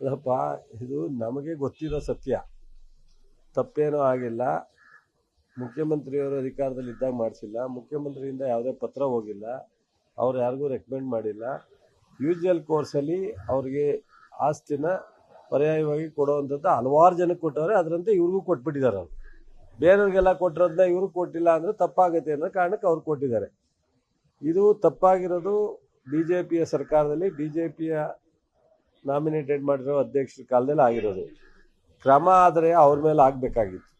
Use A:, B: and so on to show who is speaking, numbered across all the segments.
A: ಅಲ್ಲಪ್ಪ ಇದು ನಮಗೆ ಗೊತ್ತಿರೋ ಸತ್ಯ. ತಪ್ಪೇನೂ ಆಗಿಲ್ಲ. ಮುಖ್ಯಮಂತ್ರಿಯವರು ಅಧಿಕಾರದಲ್ಲಿ ಇದ್ದಾಗ ಮಾಡಿಸಿಲ್ಲ. ಮುಖ್ಯಮಂತ್ರಿಯಿಂದ ಯಾವುದೇ ಪತ್ರ ಹೋಗಿಲ್ಲ. ಅವ್ರು ಯಾರಿಗೂ ರೆಕಮೆಂಡ್ ಮಾಡಿಲ್ಲ. ಯೂಶುವಲ್ ಕೋರ್ಸಲ್ಲಿ ಅವ್ರಿಗೆ ಆಸ್ತಿನ ಪರ್ಯಾಯವಾಗಿ ಕೊಡೋವಂಥದ್ದು ಹಲವಾರು ಜನಕ್ಕೆ ಕೊಟ್ಟವ್ರೆ, ಅದರಂತೆ ಇವ್ರಿಗೂ ಕೊಟ್ಬಿಟ್ಟಿದ್ದಾರೆ ಅವರು. ಬೇರೆಯವ್ರಿಗೆಲ್ಲ ಕೊಟ್ಟಿರೋದನ್ನ ಇವ್ರು ಕೊಟ್ಟಿಲ್ಲ ಅಂದರೆ ತಪ್ಪಾಗುತ್ತೆ ಅನ್ನೋ ಕಾರಣಕ್ಕೆ ಅವ್ರು ಕೊಟ್ಟಿದ್ದಾರೆ. ಇದು ತಪ್ಪಾಗಿರೋದು ಬಿ ಜೆ ಪಿಯ ಸರ್ಕಾರದಲ್ಲಿ. ಬಿ ಜೆ ಪಿಯ ನಾಮಿನೇಟೆಡ್ ಮಾಡಿರೋ ಅಧ್ಯಕ್ಷರ ಕಾಲದಲ್ಲಿ ಆಗಿರೋದು. ಕ್ರಮ ಆದರೆ ಅವ್ರ ಮೇಲೆ ಆಗಬೇಕಾಗಿತ್ತು.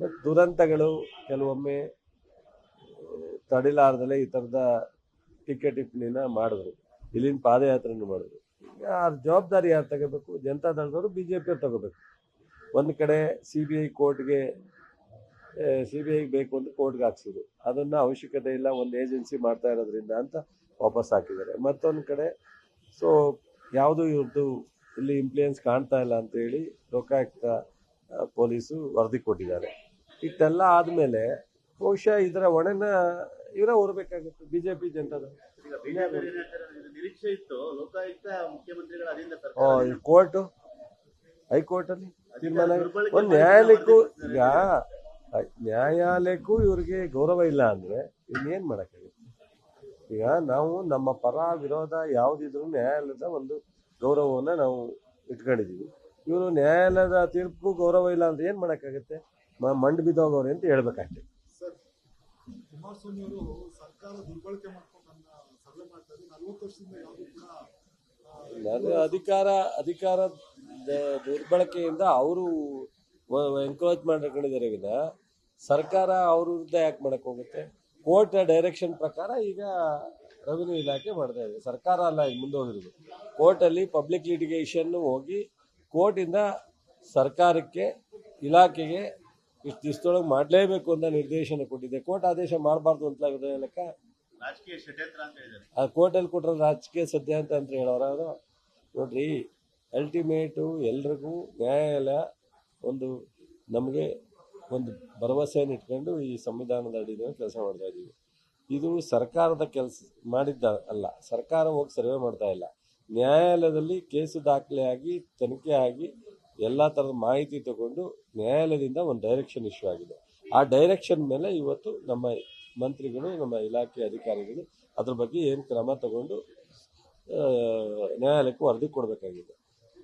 A: ಬಟ್ ದುರಂತಗಳು ಕೆಲವೊಮ್ಮೆ ತಡಿಲಾರ್ದಲೇ ಈ ಥರದ ಟೀಕೆ ಟಿಪ್ಪಣಿನ ಮಾಡಿದ್ರು. ಇಲ್ಲಿನ ಪಾದಯಾತ್ರೆಯನ್ನು ಮಾಡಿದ್ರು. ಯಾರು ಜವಾಬ್ದಾರಿ ಯಾರು ತಗೋಬೇಕು? ಜನತಾ ದಳದವರು ಬಿ ಜೆ ಪಿಯವ್ರು ತಗೋಬೇಕು. ಒಂದು ಕಡೆ ಸಿ ಬಿ ಐ ಕೋರ್ಟ್ಗೆ ಸಿ ಬಿ ಐಗೆ ಬೇಕು ಅಂತ ಕೋರ್ಟ್ಗೆ ಹಾಕ್ಸಿದ್ರು. ಅದನ್ನು ಅವಶ್ಯಕತೆ ಇಲ್ಲ, ಒಂದು ಏಜೆನ್ಸಿ ಮಾಡ್ತಾ ಇರೋದ್ರಿಂದ ಅಂತ ವಾಪಸ್ ಹಾಕಿದ್ದಾರೆ. ಮತ್ತೊಂದು ಕಡೆ, ಸೊ ಯಾವುದು ಇವ್ರದ್ದು ಇಲ್ಲಿ ಇಂಪ್ಲೂಯೆನ್ಸ್ ಕಾಣ್ತಾ ಇಲ್ಲ ಅಂತ ಹೇಳಿ ಲೋಕಾಯುಕ್ತ ಪೊಲೀಸು ವರದಿ ಕೊಟ್ಟಿದ್ದಾರೆ. ಇಷ್ಟೆಲ್ಲ ಆದಮೇಲೆ ಬಹುಶಃ ಇದರ ಹೊಣೆನ ಇವರೇ ಹೊರಬೇಕಾಗುತ್ತೆ ಜನತಾದ
B: ಬಿಜೆಪಿ ಅಂದ್ರೆ ನಿರೀಕ್ಷೆ ಇತ್ತು ಲೋಕಾಯುಕ್ತ ಮುಖ್ಯಮಂತ್ರಿಗಳ
A: ಕೋರ್ಟು? ಹೈಕೋರ್ಟಲ್ಲಿ ತೀರ್ಮಾನ? ಒಂದು ನ್ಯಾಯಾಲಯಕ್ಕೂ. ಈಗ ನ್ಯಾಯಾಲಯಕ್ಕೂ ಇವ್ರಿಗೆ ಗೌರವ ಇಲ್ಲ ಅಂದ್ರೆ ಇನ್ನೇನ್ ಮಾಡಕ್ಕಾಗುತ್ತೆ? ಈಗ ನಾವು ನಮ್ಮ ಪರ ವಿರೋಧ ಯಾವ್ದಿದ್ರು ನ್ಯಾಯಾಲಯದ ಒಂದು ಗೌರವವನ್ನ ನಾವು ಇಟ್ಕೊಂಡಿದೀವಿ. ಇವರು ನ್ಯಾಯಾಲಯದ ತೀರ್ಪು ಗೌರವ ಇಲ್ಲ ಅಂದ್ರೆ ಏನ್ ಮಾಡೋಕ್ಕಾಗುತ್ತೆ? ಮಂಡ್ ಬಿದ್ದೋಗವ್ರೆ ಅಂತ ಹೇಳ್ಬೇಕಾಗ್ತದೆ. ಅಧಿಕಾರ ಅಧಿಕಾರ ದುರ್ಬಳಕೆಯಿಂದ ಅವರು ಎನ್ಕರೇಜ್ ಮಾಡ್ಕೊಂಡಿದ್ದಾರೆ ವಿನ. ಸರ್ಕಾರ ಅವ್ರ ವಿರುದ್ಧ ಯಾಕೆ ಮಾಡಕ್ ಹೋಗುತ್ತೆ? ಕೋರ್ಟ್ ಡೈರೆಕ್ಷನ್ ಪ್ರಕಾರ ಈಗ ರೆವಿನ್ಯೂ ಇಲಾಖೆ ಮಾಡ್ತಾ ಇದೆ. ಸರ್ಕಾರ ಅಲ್ಲ ಈಗ ಮುಂದೋಗಿರೋದು ಕೋರ್ಟಲ್ಲಿ ಪಬ್ಲಿಕ್ ಲಿಟಿಗೇಷನ್ ಹೋಗಿ ಕೋರ್ಟಿಂದ ಸರ್ಕಾರಕ್ಕೆ ಇಲಾಖೆಗೆ ಇಷ್ಟು ದಿವಸದೊಳಗೆ ಮಾಡಲೇಬೇಕು ಅಂತ ನಿರ್ದೇಶನ ಕೊಟ್ಟಿದೆ. ಕೋರ್ಟ್ ಆದೇಶ ಮಾಡಬಾರ್ದು ಅಂತ ಲೆಕ್ಕ. ಆ ಕೋರ್ಟಲ್ಲಿ ಕೊಟ್ಟರೆ ರಾಜಕೀಯ ಸದ್ಯ ಅಂತ ಅಂತ ಹೇಳೋರು ಅದು ನೋಡ್ರಿ ಅಲ್ಟಿಮೇಟು ಎಲ್ರಿಗೂ ನ್ಯಾಯಾಲಯ ಒಂದು ನಮಗೆ ಒಂದು ಭರವಸೆಯನ್ನು ಇಟ್ಕೊಂಡು ಈ ಸಂವಿಧಾನದ ಅಡಿಯಲ್ಲಿ ಕೆಲಸ ಮಾಡ್ತಾ ಇದ್ದೀವಿ. ಇದು ಸರ್ಕಾರದ ಕೆಲಸ ಮಾಡಿದ್ದ ಅಲ್ಲ, ಸರ್ಕಾರ ಹೋಗಿ ಸರ್ವೆ ಮಾಡ್ತಾ ಇಲ್ಲ. ನ್ಯಾಯಾಲಯದಲ್ಲಿ ಕೇಸು ದಾಖಲೆ ಆಗಿ ತನಿಖೆ ಆಗಿ ಎಲ್ಲ ಥರದ ಮಾಹಿತಿ ತಗೊಂಡು ನ್ಯಾಯಾಲಯದಿಂದ ಒಂದು ಡೈರೆಕ್ಷನ್ ಇಶ್ಯೂ ಆಗಿದೆ. ಆ ಡೈರೆಕ್ಷನ್ ಮೇಲೆ ಇವತ್ತು ನಮ್ಮ ಮಂತ್ರಿಗಳು, ನಮ್ಮ ಇಲಾಖೆ ಅಧಿಕಾರಿಗಳು ಅದ್ರ ಬಗ್ಗೆ ಏನು ಕ್ರಮ ತಗೊಂಡು ನ್ಯಾಯಾಲಯಕ್ಕೆ ವರದಿ ಕೊಡಬೇಕಾಗಿದೆ.